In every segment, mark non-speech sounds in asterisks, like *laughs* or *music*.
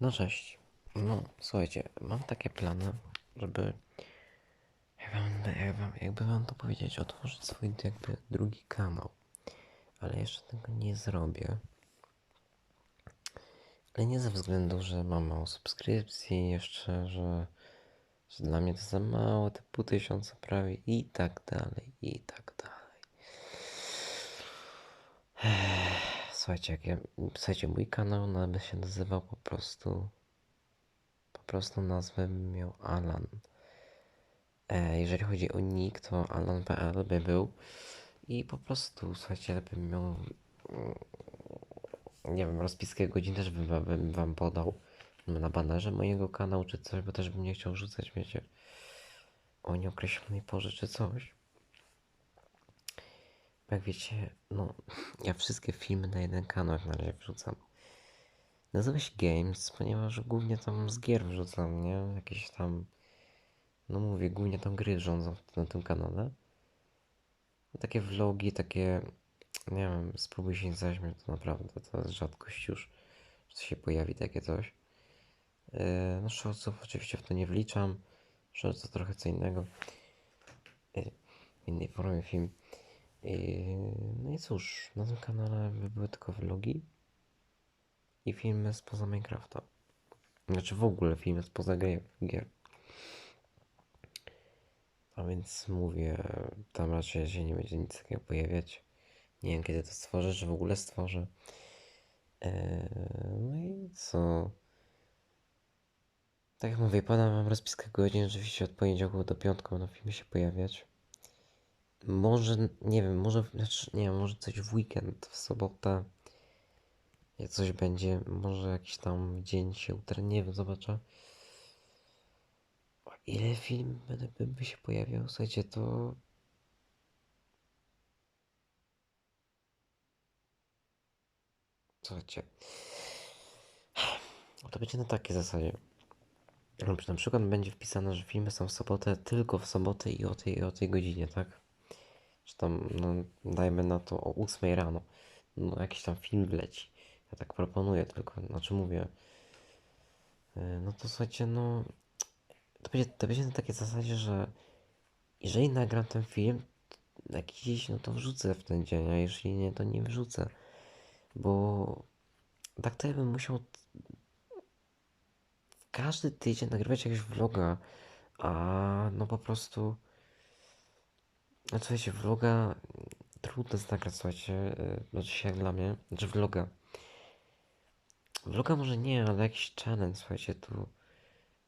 No cześć. No, słuchajcie, mam takie plany, żeby jakby, wam- jakby, jakby wam to powiedzieć, otworzyć swój jakby drugi kanał. Ale jeszcze tego nie zrobię. Ale nie ze względu, że mam mało subskrypcji, jeszcze, że, że dla mnie to za mało, te pół tysiąca prawie i tak dalej, i tak dalej. Słuchajcie, jak ja, słuchajcie, mój kanał na- by się nazywał po prostu po prostu nazwę miał Alan. E, jeżeli chodzi o nick, to alan.pl by był. I po prostu, słuchajcie, bym miał, mm, nie wiem, rozpiskę godzin też bym, bym wam podał na banerze mojego kanału czy coś, bo też bym nie chciał rzucać, wiecie, o nieokreślonej porze czy coś. Jak wiecie, no, ja wszystkie filmy na jeden kanał na razie wrzucam. Nazywa się Games, ponieważ głównie tam z gier wrzucam, nie? Jakieś tam, no mówię, głównie tam gry rządzą na tym kanale. Takie vlogi, takie, nie wiem, spróbuj się nie zaśmiać, to naprawdę, to jest rzadkość już, że się pojawi takie coś. Yy, no shortsów oczywiście w to nie wliczam, shorts to trochę co innego. Yy, w innej formie film. No i cóż, na tym kanale by były tylko vlogi i filmy spoza Minecrafta. Znaczy w ogóle filmy spoza gier. A więc mówię, tam raczej się nie będzie nic takiego pojawiać. Nie wiem kiedy to stworzę, czy w ogóle stworzę. Eee, no i co? Tak jak mówię, podam wam rozpiskę godzin, rzeczywiście od poniedziałku do piątku będą filmy się pojawiać. Może, nie wiem, może, znaczy, nie może coś w weekend, w sobotę. Jak coś będzie, może jakiś tam dzień się utrę, nie wiem, zobaczę. O Ile film by, by się pojawiał? Słuchajcie, to... Słuchajcie. *sighs* To będzie na takiej zasadzie. Na przykład będzie wpisane, że filmy są w sobotę, tylko w sobotę i o tej, i o tej godzinie, tak? Czy tam, no, dajmy na to o 8 rano. No, jakiś tam film wleci. Ja tak proponuję, tylko, znaczy mówię. Yy, No to słuchajcie, no. To będzie, to będzie na takiej zasadzie, że jeżeli nagram ten film jakiś, no to wrzucę w ten dzień, a jeżeli nie, to nie wrzucę. Bo tak to ja bym musiał każdy tydzień nagrywać jakiegoś vloga, a no po prostu. No słuchajcie, vloga trudno jest nagrać, słuchajcie, znaczy jak dla mnie, znaczy vloga. Vloga może nie, ale jakiś challenge, słuchajcie, tu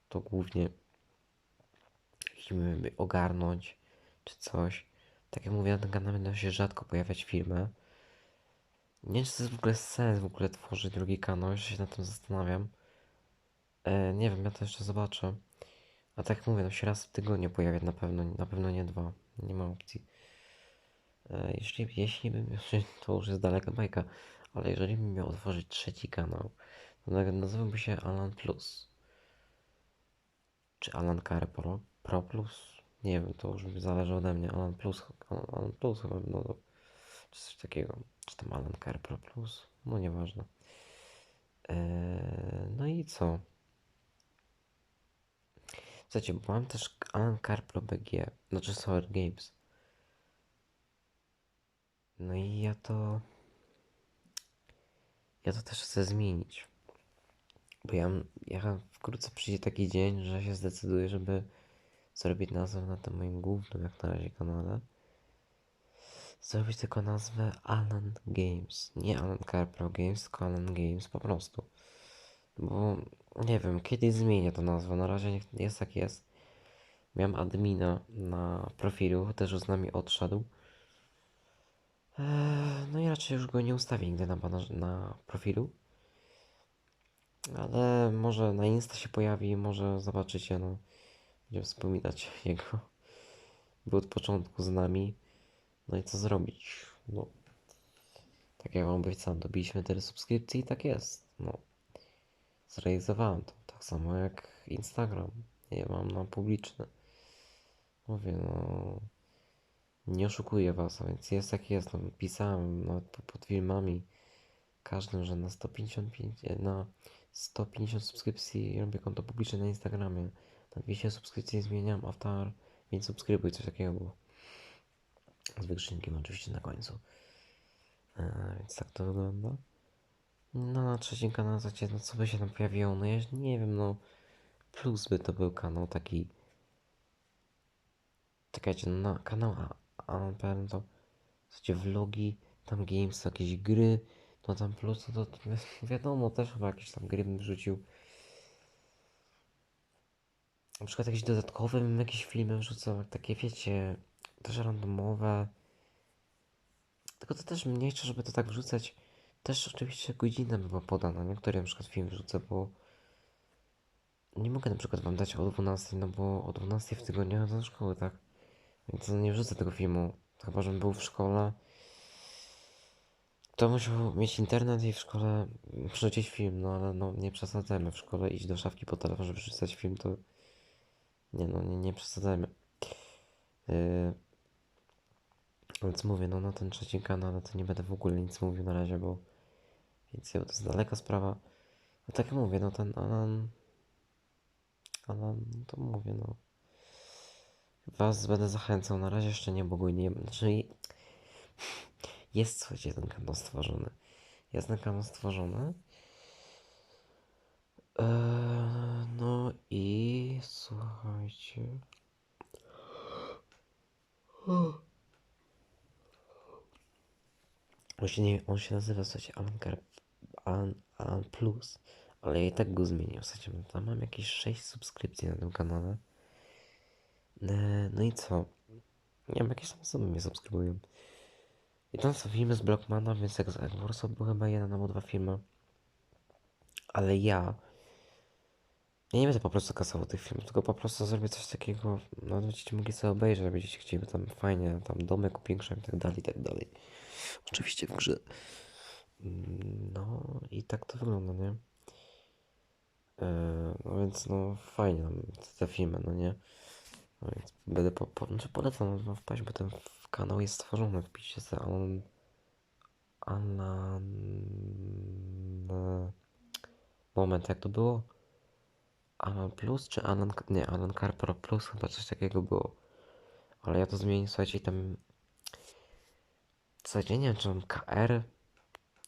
to głównie musimy ogarnąć, czy coś. Tak jak mówię, na tym kanale będą się rzadko pojawiać filmy. Nie wiem, czy to jest w ogóle sens w ogóle tworzyć drugi kanał, jeszcze się nad tym zastanawiam. E, nie wiem, ja to jeszcze zobaczę. A tak jak mówię, no się raz w tygodniu pojawia na pewno, na pewno nie dwa. Nie ma opcji. E, jeśli, jeśli bym *laughs* to już jest daleka bajka, ale jeżeli bym miał otworzyć trzeci kanał, to na- nazywałby się Alan Plus. Czy Alan Care Pro, Pro Plus? Nie wiem, to już zależy ode mnie. Alan Plus, Alan, Plus chyba, no to, czy coś takiego. Czy tam Alan Care Pro Plus? No nieważne. Eee, no i co? Słuchajcie, mam też Alan Care Pro BG, znaczy Solar Games. No i ja to... Ja to też chcę zmienić. Bo ja, ja wkrótce przyjdzie taki dzień, że się zdecyduję, żeby zrobić nazwę na tym moim głównym jak na razie kanale. Zrobić tylko nazwę Alan Games. Nie Alan Car Pro Games, tylko Alan Games po prostu. Bo nie wiem, kiedyś zmienię tą nazwę. Na razie jest jak jest. Miałem admina na profilu, też już z nami odszedł. Eee, no i raczej już go nie ustawię nigdy na, na profilu. Ale może na Insta się pojawi, może zobaczycie, no. Będziemy wspominać *laughs* jego. Był od początku z nami. No i co zrobić? No. Tak jak wam obiecałem, dobiliśmy tyle subskrypcji i tak jest. No. Zrealizowałem to. Tak samo jak Instagram. Ja mam na publiczny. Mówię, no. Nie oszukuję was, a więc jest jak jest. No, pisałem nawet po- pod filmami. każdym, że na 155, e, na 150 subskrypcji robię konto publiczne na Instagramie. Na 200 subskrypcji zmieniam avatar, więc subskrybuj, coś takiego było. Z wykrzynkiem oczywiście na końcu. E, więc tak to wygląda. No na trzecim kanale, no co by się tam pojawiło? No ja nie wiem, no plus by to był kanał taki Czekajcie, no na kanał Alan to słuchajcie, vlogi, tam games, jakieś gry, no tam plus to, to, to *laughs* wiadomo, też chyba jakieś tam gry bym wrzucił. Na przykład jakieś dodatkowe bym jakieś filmy wrzucał, takie wiecie, też randomowe. Tylko to też mniejsze, żeby to tak wrzucać. Też oczywiście godzina była podana, nie? Który na przykład film wrzucę, bo nie mogę na przykład wam dać o 12, no bo o 12 w tygodniu do szkoły, tak? Więc no nie wrzucę tego filmu. Chyba, żebym był w szkole. To musiał mieć internet i w szkole wrzucić film, no ale no nie przesadzajmy. W szkole iść do szafki po telefon, żeby wrzucać film, to nie no, nie, nie przesadzajmy. Yy... Więc mówię, no na ten trzeci kanał to nie będę w ogóle nic mówił na razie, bo więc to jest daleka sprawa. No tak jak mówię, no ten Alan... Alan, no to mówię, no... Was będę zachęcał, na razie jeszcze nie, bo nie Znaczy, jest słuchajcie ten kanał stworzony. Jest ten stworzony. Eee, no i słuchajcie. On się, nie, on się nazywa, słuchajcie, Alan, Car Alan, Alan Plus, ale ja i tak go zmienię. Słuchajcie, tam mam jakieś 6 subskrypcji na tym kanale. E, no i co? Nie wiem, jakieś tam osoby mnie subskrybują. I tam są filmy z Blockmana, więc jak z Warsaw był chyba jeden albo dwa filmy. Ale ja... Ja nie będę po prostu kasował tych filmów, tylko po prostu zrobię coś takiego, no będziecie mogli sobie obejrzeć, będziecie chcieli tam fajnie, tam domek upiększam i tak dalej, i tak dalej. Oczywiście w grze. Mm, no i tak to wygląda, nie? Yy, no więc no fajnie te filmy, no nie? No więc będę po, po, znaczy polecam no, wpaść, bo ten kanał jest stworzony. Wpiszcie sobie Alan... Alan... Moment, jak to było? Alan Plus czy Alan... Nie, Alan Carpro Plus chyba coś takiego było. Ale ja to zmienię, słuchajcie, tam... Słuchajcie, nie czy mam KR,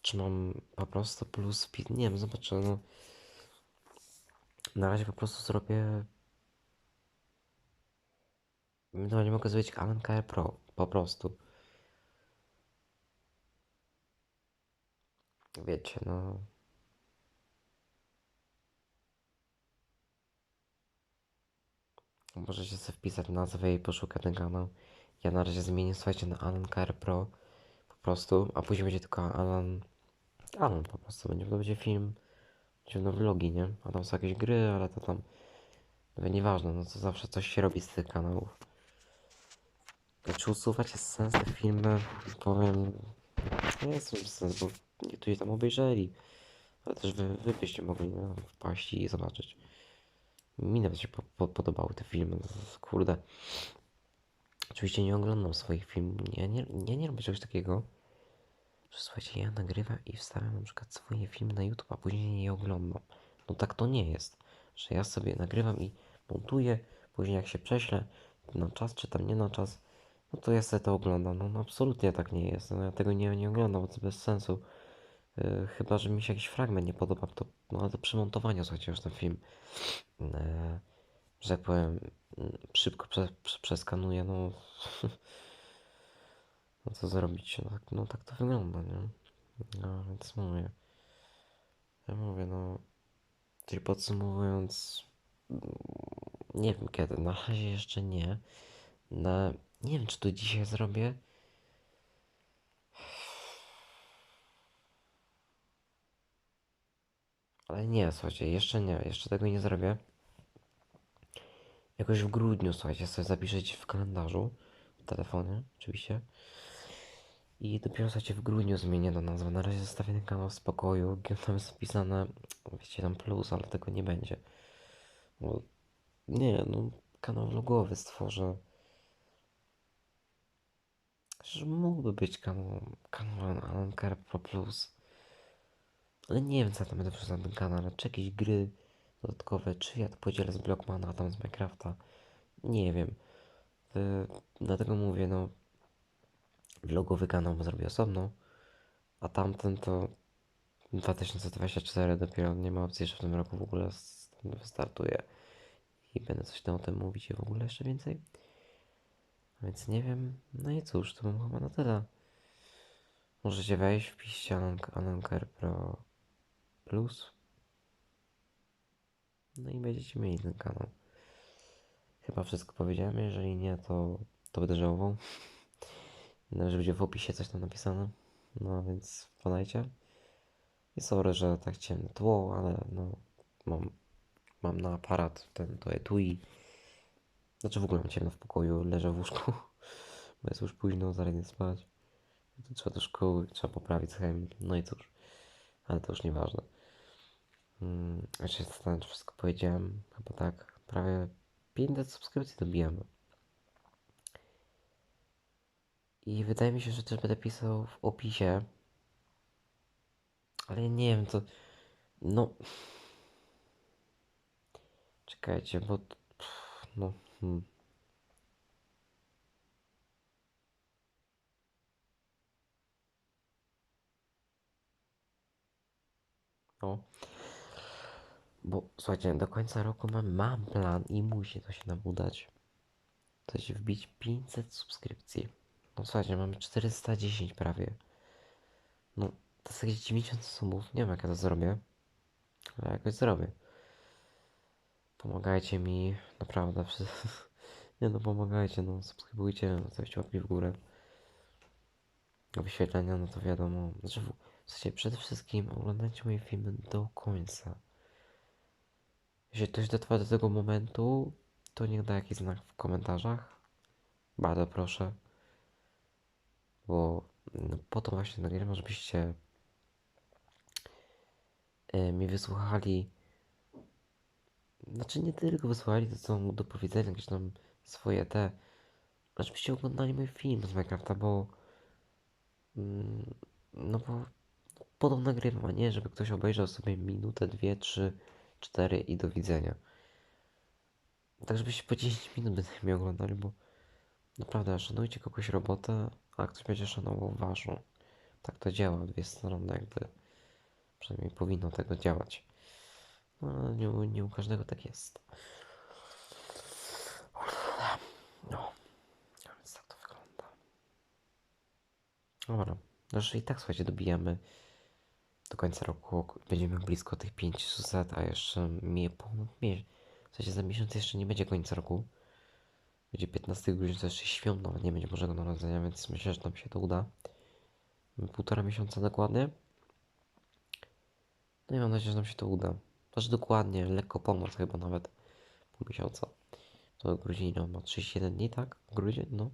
czy mam po prostu plus... Nie wiem, zobaczę, no... Na razie po prostu zrobię no nie mogę zrobić Alan KR Pro, po prostu. Wiecie, no... Możecie sobie wpisać nazwę i poszukać ten kanał. Ja na razie zmienię, słuchajcie, na Alan KR Pro. Po prostu, a później będzie tylko Alan... Alan po prostu, będzie, to będzie film, będzie vlogi, nie? A tam są jakieś gry, ale to tam... No nieważne, no to zawsze coś się robi z tych kanałów. Czy usuwać jest sens te filmy? Powiem, nie jest już sens, bo niektórzy tam obejrzeli. Ale też wy, wy byście mogli no, wpaść i zobaczyć. Mi nawet się po, po, podobały te filmy, kurde. Oczywiście nie oglądam swoich filmów, nie, nie, nie, nie robię czegoś takiego, że słuchajcie, ja nagrywam i wstawiam na przykład swoje filmy na YouTube, a później je oglądam. No tak to nie jest, że ja sobie nagrywam i montuję, później jak się prześlę na czas, czy tam nie na czas, no to ja sobie to oglądam. No, no absolutnie tak nie jest. No, ja tego nie, nie oglądam, bo to bez sensu. Yy, chyba, że mi się jakiś fragment nie podoba, to, no przy montowaniu, słuchajcie, już ten film, yy, że tak powiem, yy, szybko prze, prze, przeskanuję, no, *laughs* no co zrobić, no tak, no tak to wygląda, nie? No, więc mówię, ja mówię, no, czyli podsumowując, nie wiem kiedy, na razie jeszcze nie, na nie wiem, czy to dzisiaj zrobię. Ale nie, słuchajcie, jeszcze nie, jeszcze tego nie zrobię. Jakoś w grudniu, słuchajcie, sobie zapiszecie w kalendarzu, w telefonie, oczywiście. I dopiero, słuchajcie, w grudniu zmienię do nazwy. Na razie zostawię ten kanał w spokoju, tam jest wpisane, wiecie, tam plus, ale tego nie będzie. Bo, nie, no, kanał vlogowy stworzę. Że mógłby być kanał, kanał Alan Pro Plus. Ale nie wiem co tam będę wrzucał na ten kanał, czy jakieś gry dodatkowe, czy ja to podzielę z Blockmana, a tam z Minecrafta. Nie wiem. Y, dlatego mówię, no vlogowy kanał zrobię osobno, a tamten to 2024 dopiero nie ma opcji, że w tym roku w ogóle wystartuje i będę coś tam o tym mówić i w ogóle jeszcze więcej. Więc nie wiem, no i cóż, to bym chyba na tyle. Możecie wejść, wpiszcie Anonker Pro Plus. No i będziecie mieli ten kanał. Chyba wszystko powiedziałem, jeżeli nie, to, to będę żałował. Że będzie w opisie coś tam napisane. No więc wpadajcie. I sorry, że tak ciemne tło, ale no mam, mam na aparat ten to etui. Znaczy w ogóle mam ciemno w pokoju, leżę w łóżku, bo jest już późno, zaraz idę spać. Trzeba do szkoły, trzeba poprawić chemię, no i cóż. Ale to już nieważne. Hmm, jeszcze zastanawiam, czy wszystko powiedziałem. Chyba tak, prawie 500 subskrypcji dobijamy. I wydaje mi się, że też będę pisał w opisie. Ale nie wiem, to. No. Czekajcie, bo. No. Hmm. No. Bo słuchajcie, do końca roku mam, mam plan i musi to się nam udać. To się wbić 500 subskrypcji. No słuchajcie, mamy 410 prawie. No, to jest jakieś 90 subów. Nie wiem jak ja to zrobię. Ale jakoś zrobię. Pomagajcie mi, naprawdę. *laughs* Nie no, pomagajcie, no, subskrybujcie, zostawcie łapki w górę. Wyświetlenia, no to wiadomo. Znaczy, w sensie przede wszystkim oglądajcie moje filmy do końca. Jeśli ktoś dotrwa do tego momentu, to niech da jakiś znak w komentarzach. Bardzo proszę. Bo no, po to właśnie nagrywam, żebyście e, mi wysłuchali. Znaczy nie tylko wysłuchali to, co mam do powiedzenia, jakieś tam swoje te. Żebyście oglądali mój film z Minecrafta, bo. mm, No bo po to nagrywam, a nie żeby ktoś obejrzał sobie minutę, dwie, trzy, cztery i do widzenia. Tak żebyście po 10 minut będę *laughs* mnie oglądali, bo naprawdę szanujcie kogoś robotę, a ktoś będzie szanował waszą. Tak to działa, dwie strony jakby. Przynajmniej powinno tego działać. No nie, nie u każdego tak jest. No, więc tak to wygląda. Dobra, znaczy i tak słuchajcie, dobijamy do końca roku. Będziemy blisko tych 500, a jeszcze mi ponad miesiąc. W sensie za miesiąc jeszcze nie będzie końca roku. Będzie 15 grudnia, to jeszcze świąt nawet nie będzie Bożego Narodzenia, więc myślę, że nam się to uda. Półtora miesiąca dokładnie. No i mam nadzieję, że nam się to uda. Znaczy dokładnie, lekko ponad chyba nawet pół miesiąca. To grudzień no, ma 31 dni, tak? Grudzień, no.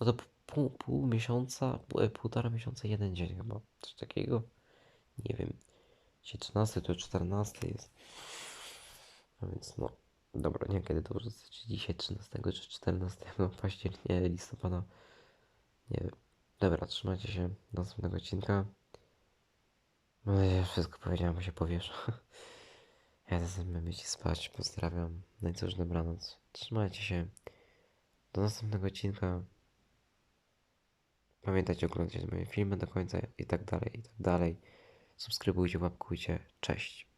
No to pół, pół miesiąca, pół, e, półtora miesiąca, jeden dzień chyba. Coś takiego. Nie wiem. Dzisiaj 13, to 14 jest. A więc no. Dobra, nie kiedy to wrzucę. Czy dzisiaj 13 czy 14 *laughs* października, listopada. Nie wiem. Dobra, trzymajcie się do następnego odcinka. Mam nadzieję, że wszystko powiedziałem, bo się powiesz. *laughs* Ja będę iść spać. Pozdrawiam. No i cóż, dobranoc. Trzymajcie się. Do następnego odcinka. Pamiętajcie oglądać moje filmy do końca i tak dalej, i tak dalej. Subskrybujcie, łapkujcie. Cześć.